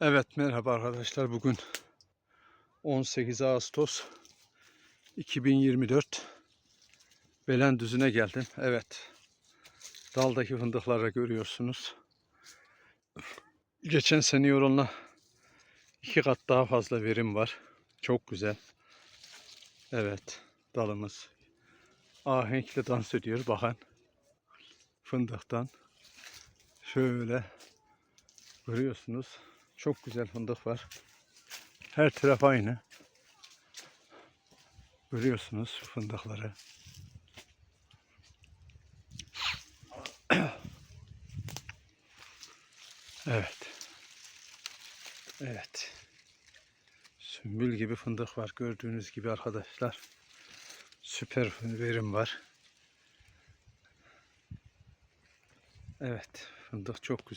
Evet merhaba arkadaşlar. Bugün 18 Ağustos 2024 Belendüzü'ne geldim. Evet. Daldaki fındıkları görüyorsunuz. Geçen sene oranla iki kat daha fazla verim var. Çok güzel. Evet. Dalımız ahenkle dans ediyor. Bakın. Fındıktan. Şöyle görüyorsunuz. Çok güzel fındık var. Her taraf aynı. Görüyorsunuz fındıkları. Evet. Evet. Sümbül gibi fındık var. Gördüğünüz gibi arkadaşlar. Süper verim var. Evet. Fındık çok güzel.